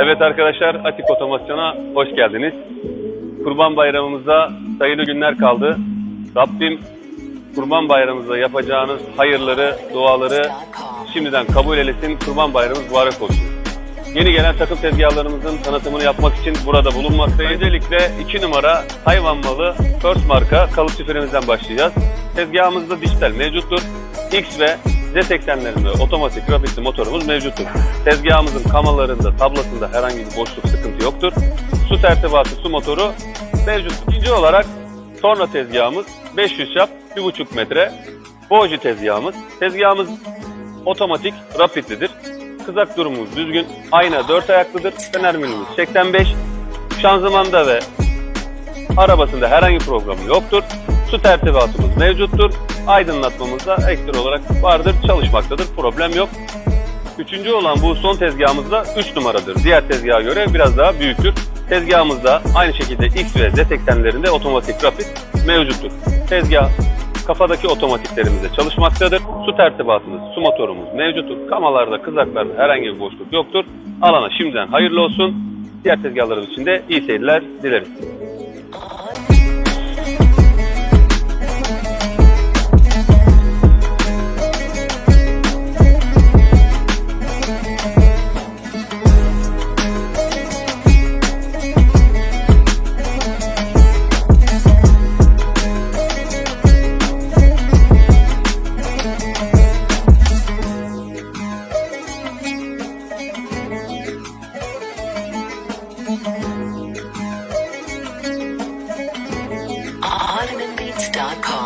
Evet arkadaşlar Atik Otomasyon'a hoş geldiniz. Kurban Bayramımıza sayılı günler kaldı. Rabbim Kurban Bayramımızda yapacağınız hayırları, duaları şimdiden kabul eylesin. Kurban Bayramımız mübarek olsun. Yeni gelen takım tezgahlarımızın tanıtımını yapmak için burada bulunmaktayız. Öncelikle 2 numara hayvan malı First marka kalıpçı frenimizden başlayacağız. Tezgahımızda dijital mevcuttur. X ve Z80'lerinde otomatik grafitli motorumuz mevcuttur. Tezgahımızın kamalarında, tablasında herhangi bir boşluk sıkıntı yoktur. Su tertibatı, su motoru mevcut. İkinci olarak torna tezgahımız 500 şap 1,5 metre. Boji tezgahımız. Tezgahımız otomatik rapidlidir. Kızak durumumuz düzgün. Ayna 4 ayaklıdır. Fener milimiz 85. Şanzımanda ve arabasında herhangi bir programı yoktur. Su tertibatımız mevcuttur. Aydınlatmamız da ekstra olarak vardır. Çalışmaktadır. Problem yok. Üçüncü olan bu son tezgahımızda 3 numaradır. Diğer tezgaha göre biraz daha büyüktür. Tezgahımızda aynı şekilde X ve Z80'lerinde otomatik rapid mevcuttur. Tezgah kafadaki otomatiklerimizde çalışmaktadır. Su tertibatımız, su motorumuz mevcuttur. Kamalarda, kızaklarda herhangi bir boşluk yoktur. Alana şimdiden hayırlı olsun. Diğer tezgahlarımız için de iyi seyirler dileriz. Call.